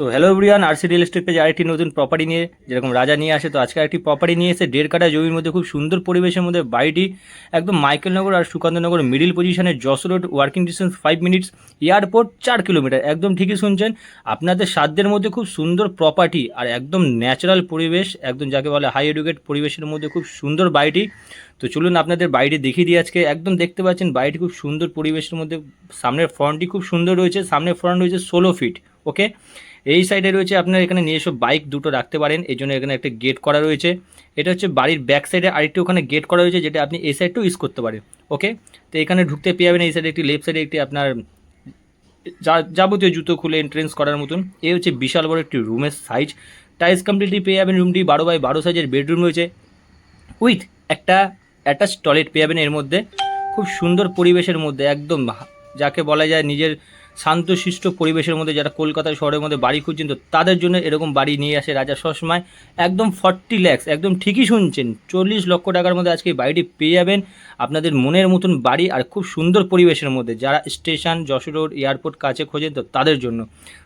তো hello everyone RC real estate পেজে আরেকটি নতুন প্রপার্টি নিয়ে, যেরকম রাজা নিয়ে আসে, তো আজকে একটি প্রপার্টি নিয়ে এসে দেড় কাটা জমির মধ্যে খুব সুন্দর পরিবেশের মধ্যে বাড়িটি একদম মাইকেলনগর আর Sukantanagar middle position Jessore road working distance five minutes airport চার কিলোমিটার একদম ঠিকই শুনছেন। আপনাদের সাধ্যের মধ্যে খুব সুন্দর প্রপার্টি আর একদম ন্যাচারাল পরিবেশ, একদম যাকে বলে হাই এডুকেট পরিবেশের মধ্যে খুব সুন্দর বাড়িটি। তো চলুন আপনাদের বাড়িটি দেখিয়ে দিই আজকে। একদম দেখতে পাচ্ছেন বাড়িটি খুব সুন্দর পরিবেশের মধ্যে, সামনের ফ্রন্টটি খুব সুন্দর রয়েছে, সামনের ফ্রন্ট রয়েছে ষোলো ফিট ওকে এই সাইডে রয়েছে আপনার এখানে নিজস্ব বাইক দুটো রাখতে পারেন এই জন্য এখানে একটা গেট করা রয়েছে। এটা হচ্ছে বাড়ির ব্যাক সাইডে আরেকটি ওখানে গেট করা রয়েছে, যেটা আপনি এই সাইডটাও ইউজ করতে পারেন ওকে তো এখানে ঢুকতে পেয়ে যাবেন এই সাইডে একটি লেফট সাইডে একটি আপনার যাবতীয় জুতো খুলে এন্ট্রেন্স করার মতন। এই হচ্ছে বিশাল বড় একটি রুমের সাইজ টাইলস কমপ্লিটলি পেয়ে যাবেন রুমটি বারো বাই বারো সাইজের বেডরুম রয়েছে। উইথ একটা অ্যাটাচ টয়লেট পেয়ে যাবেন এর মধ্যে। খুব সুন্দর পরিবেশের মধ্যে, একদম, যাকে বলা যায় নিজের শান্তশিষ্ট পরিবেশের মধ্যে যারা কলকাতা শহরের মধ্যে বাড়ি খুঁজছেন, তো তাদের জন্য এরকম বাড়ি নিয়ে আসে রাজা সবসময় একদম ফর্টি ল্যাক্স, একদম ঠিকই শুনছেন। চল্লিশ লক্ষ টাকার মধ্যে আজকে বাড়িটি পেয়ে যাবেন আপনাদের মনের মতন বাড়ি আর খুব সুন্দর পরিবেশের মধ্যে। যারা স্টেশন, যশোর রোড, এয়ারপোর্ট কাছে খোঁজেন, তো তাদের জন্য।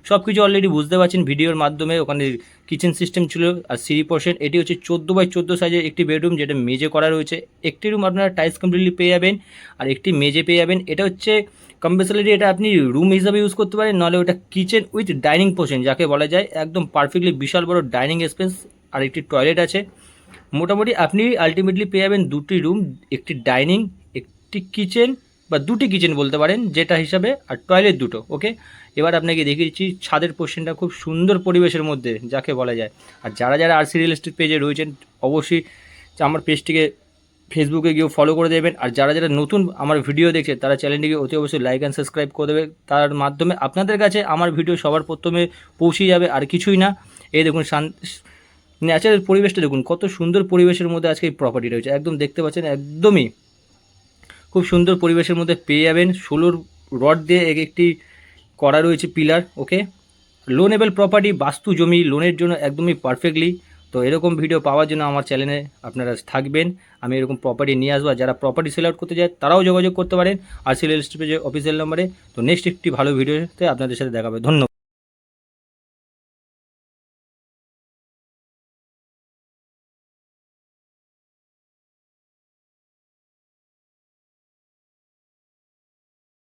সব কিছু অলরেডি বুঝতে পারছেন ভিডিওর মাধ্যমে। ওখানে কিচেন সিস্টেম ছিল আর সিঁড়ি পোর্শন এটি হচ্ছে চোদ্দ বাই চোদ্দ সাইজের একটি বেডরুম যেটা মেজে করা রয়েছে। একটি রুম আপনারা টাইলস কমপ্লিটলি পেয়ে যাবেন আর একটি মেজে পেয়ে যাবেন। এটা হচ্ছে কম্পালসারি এটা আপনি রুম হিসাবে ইউজ করতে পারেন নাহলে ওটা কিচেন উইথ ডাইনিং পোর্শন যাকে বলা যায় একদম পারফেক্টলি বিশাল বড় ডাইনিং স্পেস আর একটি টয়লেট আছে। মোটামুটি আপনি আলটিমেটলি পেয়ে যাবেন দুটি রুম একটি ডাইনিং একটি কিচেন বা দুটি কিচেন বলতে পারেন, যেটা হিসাবে আর টয়লেট দুটো ওকে এবার আপনাকে দেখিয়ে দিচ্ছি ছাদের পোর্শনটা খুব সুন্দর পরিবেশের মধ্যে, যাকে বলা যায়। আর যারা যারা আরসি রিয়েল এস্টেট পেজে রয়েছেন, অবশ্যই আমার পেজটিকে ফেসবুকে গিয়েও ফলো করে দেবেন। আর যারা যারা নতুন আমার ভিডিও দেখছে, তারা চ্যানেলটিকে অতি অবশ্যই লাইক অ্যান্ড সাবস্ক্রাইব করে দেবে। তার মাধ্যমে আপনাদের কাছে আমার ভিডিও সবার প্রথমে পৌঁছে যাবে, আর কিছুই না। এই দেখুন ন্যাচারাল পরিবেশটা দেখুন, কত সুন্দর পরিবেশের মধ্যে আজকে এই প্রপার্টি রয়েছে। একদম দেখতে পাচ্ছেন, একদমই খুব সুন্দর পরিবেশের মধ্যে পেয়ে যাবেন। ষোলোর রড দিয়ে এক একটি করা রয়েছে পিলার ওকে লোনেবল প্রপার্টি বাস্তু জমি লোনের জন্য একদমই পারফেক্টলি তো এরকম ভিডিও পাওয়ার জন্য আমার চ্যানেলে আপনারা থাকবেন। আমি এরকম প্রপার্টি নিয়ে আসব যারা প্রপার্টি সেল আউট করতে যায় তারাও যোগাযোগ করতে পারেন। আর স্টেপে যে অফিসিয়াল নম্বরে তো নেক্সট একটি ভালো ভিডিওতে আপনাদের সাথে দেখাবে ধন্যবাদ।